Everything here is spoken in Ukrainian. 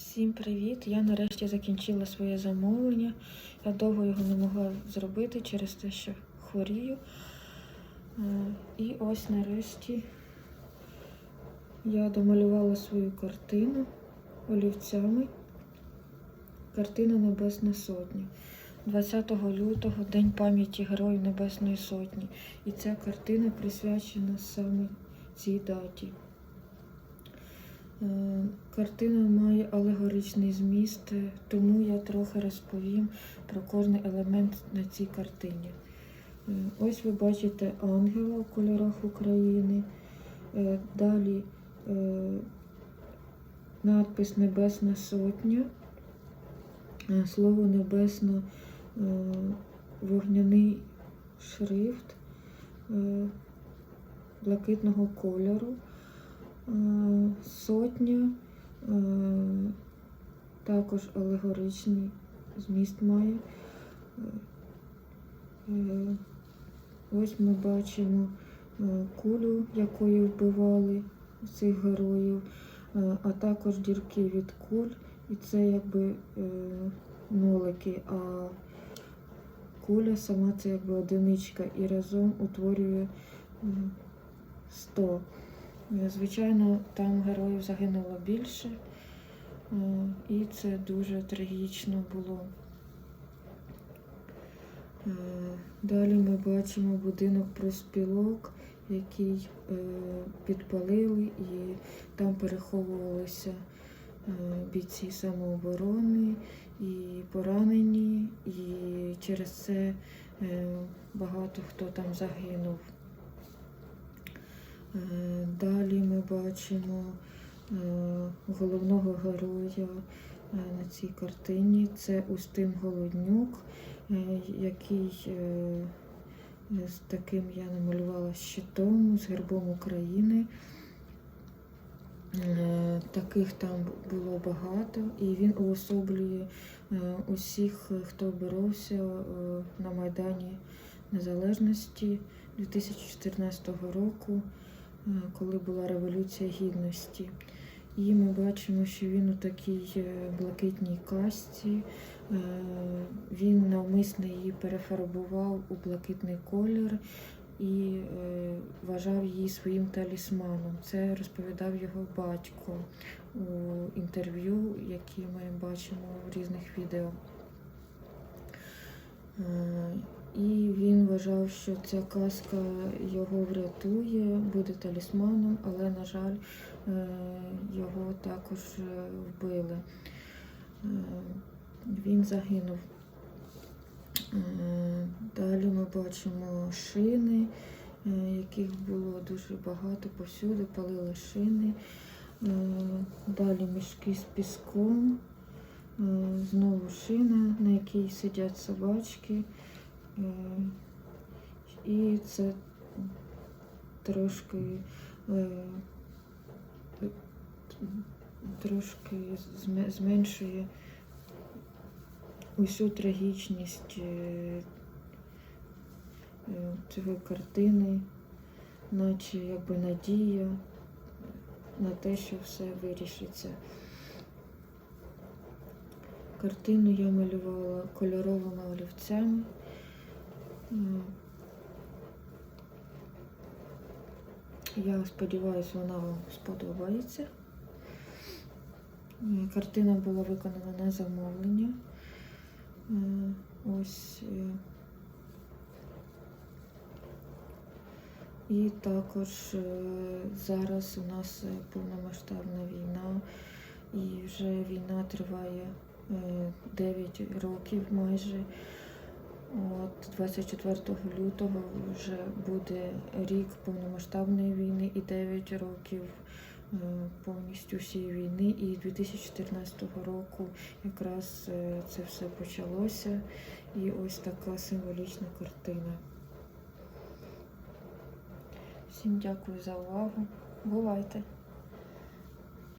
Всім привіт! Я нарешті закінчила своє замовлення. Я довго його не могла зробити через те, що хворію. Е, І ось нарешті я домалювала свою картину олівцями. Картина Небесна Сотня. 20 лютого, День пам'яті Героїв Небесної Сотні. І ця картина присвячена саме цій даті. Е, Картина має алегоричний зміст, тому я трохи розповім про кожний елемент на цій картині. Е, Ось ви бачите ангела в кольорах України. Е, Далі надпис Небесна Сотня. Слово небесно вогняний шрифт блакитного кольору. Е, Сотня е, також алегоричний зміст має. Е, Ось ми бачимо кулю, якою вбивали цих героїв, а також дірки від куль. І це якби нолики, а куля сама це якби одиничка і разом утворює е, 100. Е, Звичайно, там героїв загинуло більше, е, і це дуже трагічно було. Е, Далі ми бачимо будинок проспілок, який підпалили, і там переховувалися бійці самооборони і поранені, і через це багато хто там загинув. Далі ми бачимо е, головного героя е, на цій картині. Це Устим Голоднюк, е, який з таким я намалювала щитом, з гербом України. Таких там було багато, і він уособлює усіх, хто боровся на Майдані Незалежності 2014 року, коли була Революція Гідності. І ми бачимо, що він у такій е, блакитній касті. Е, Він навмисно її перефарбував у блакитний колір і е, вважав її своїм талісманом. Це розповідав його батько у інтерв'ю, які ми бачимо в різних відео. І він вважав, що ця казка його врятує, буде талісманом, але, на жаль, е, його також е, вбили. Е, Він загинув. Далі ми бачимо шини, яких було дуже багато повсюди, палили шини. Далі мішки з піском, знову шина, на якій сидять собачки. Е, І це трошки е, трошки зменшує усю трагічність е, цієї картини, наче якби надія на те, що все вирішиться. Картину я малювала кольоровими олівцями. Я сподіваюся, вона вам сподобається. Картина була виконана на замовлення. Е, Ось. е, І також е, зараз у нас повномасштабна війна, і вже війна триває е, 9 років майже. От 24 лютого вже буде рік повномасштабної війни і 9 років е, повністю всієї війни. І 2014 року якраз е, це все почалося. І ось така символічна картина. Всім дякую за увагу. Бувайте!